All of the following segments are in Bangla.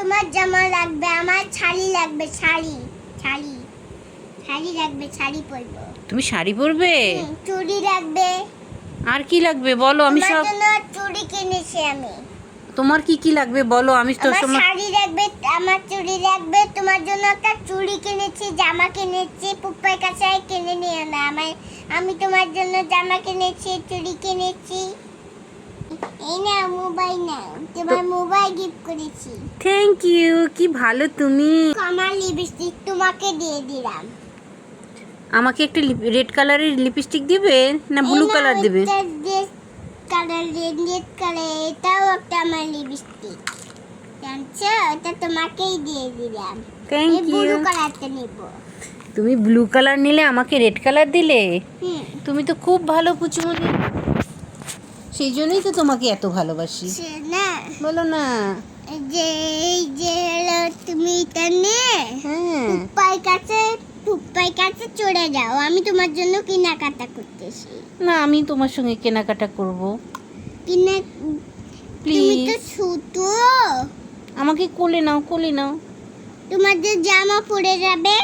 তোমার জামা লাগবে আমার শাড়ি লাগবে শাড়ি শাড়ি শাড়ি লাগবে শাড়ি পরবো। তুমি শাড়ি পরবে? চুড়ি লাগবে। আর কি লাগবে বলো আমি তোমার সব জন্য চুড়ি কিনেছি আমি। তোমার কি কি লাগবে বলো আমি তো আমার শাড়ি লাগবে আমার চুড়ি লাগবে তোমার জন্য একটা চুড়ি কিনেছি জামা কিনেছি পুপ্পার কাছে কিনে নিও না আমার আমি তোমার জন্য জামা কিনেছি চুড়ি কিনেছি। এই না মোবাইল না। তোমার মোবাইল গিফট করেছি। থ্যাংক ইউ কি ভালো তুমি। আমার লিপস্টিক তোমাকে দিয়ে দিলাম। আমাকে একটা রেড কালারের লিপস্টিক দিবে না ব্লু কালার দিবে? কালার রেড রেড কালার এটাও একটা আমার লিপস্টিক জানছো? এটা তোমাকেই দিয়ে দিলাম। থ্যাংক ইউ ব্লু কালারটা নিব। তুমি ব্লু কালার নিলে আমাকে রেড কালার দিলে? তুমি তো খুব ভালো পুচুমনি সেই জন্যই তো তোমাকে এত ভালোবাসি। না। বলো না। যে এই যে তুমি এটা নিয়ে হ্যাঁ। কাছে কাছে চলে যাও। আমি তোমার জন্য কেনাকাটা করতেছি। না আমি তোমার সঙ্গে কেনাকাটা করব। কিনা তুমি তো ছোট আমাকে কোলে নাও কোলে নাও। তোমার যে জামা পরে যাবে।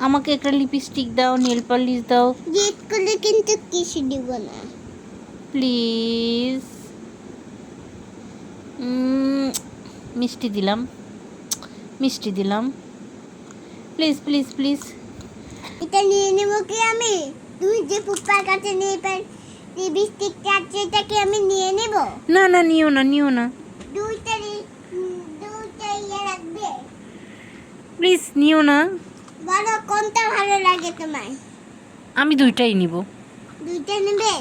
আমাকে একটা লিপস্টিক দাও নেল পালিশ দাও। জিত করলে কিন্তু কিছু দিব না। প্লিজ। মিষ্টি দিলাম। মিষ্টি দিলাম। Please please please. এটা নিয়ে নেব কি আমি? তুই যে পুপ্পার কাছে নিয়ে পার লিপস্টিকটা আছে এটা কি আমি নিয়ে নেব? না না নিও না নিও না। দুইটা দুইটা ইয়ে রাখবে। প্লিজ নিও না। বলো কোনটা ভালো লাগে তোমার আমি দুইটাই নিব। দুইটা নেবে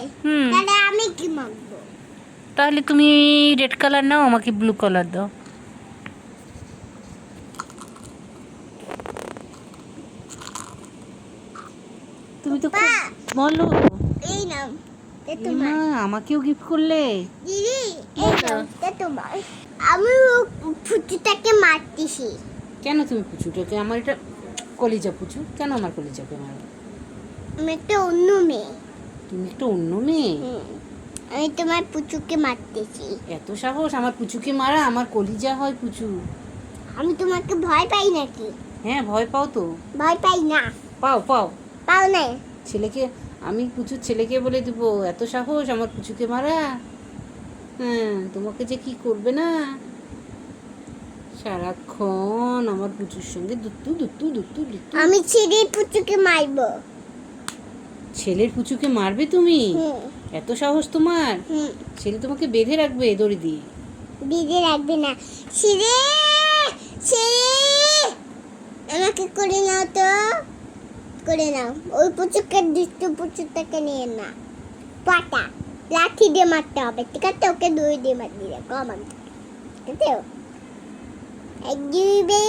তাহলে আমি কি মাখবো? তাহলে তুমি রেড কালার নাও আমাকে ব্লু কালার দাও। তুমি তো বলো। এই নাও মা, আমাকেও গিফট করলে? দিদি এই নাও তোমার। আমি ফুটিটাকে মারতেছি। কেন তুমি পুচুটাকে? আমার এটা কলিজা পুচু। কেন আমার কলিজাকে মারো আমি একটা অন্য মেয়ে। তুমি একটা অন্য মেয়ে। আমি তোমার পুচুকে মারতেছি। এত সাহস আমার পুচুকে মারা আমার কলিজা হয় পুচু। আমি তোমাকে ভয় পাই নাকি? হ্যাঁ ভয় পাও তো। ভয় পাই না। পাও পাও। পাও না। ছেলেকে আমি পুচুর ছেলেকে বলে দিব এত সাহস আমার পুচুকে মারা। হ্যাঁ তোমাকে যে কি করবে না? সারাক্ষণ আমার পুচুর সঙ্গে দুত্তু দুত্তু দুত্তু আমি ছিঁড়ে পুচুকে মারবো। ছেলের পুচুকে মারবে তুমি? এত সাহস তোমার? ছেলে তোমাকে বেঁধে রাখবে দড়ি দিয়ে। বেঁধে রাখবে না। ছিঁড়ে ছিঁড়ে আমাকে করে নাও তো। করে নাও। ওই পুচুকে দুষ্টু পুচুটাকে নিয়ে না। পাটা। লাঠি দিয়ে মারতে হবে ঠিক আছে? ওকে দড়ি দিয়ে মারবি রে কমান ঠিক আছে? এক দুই বে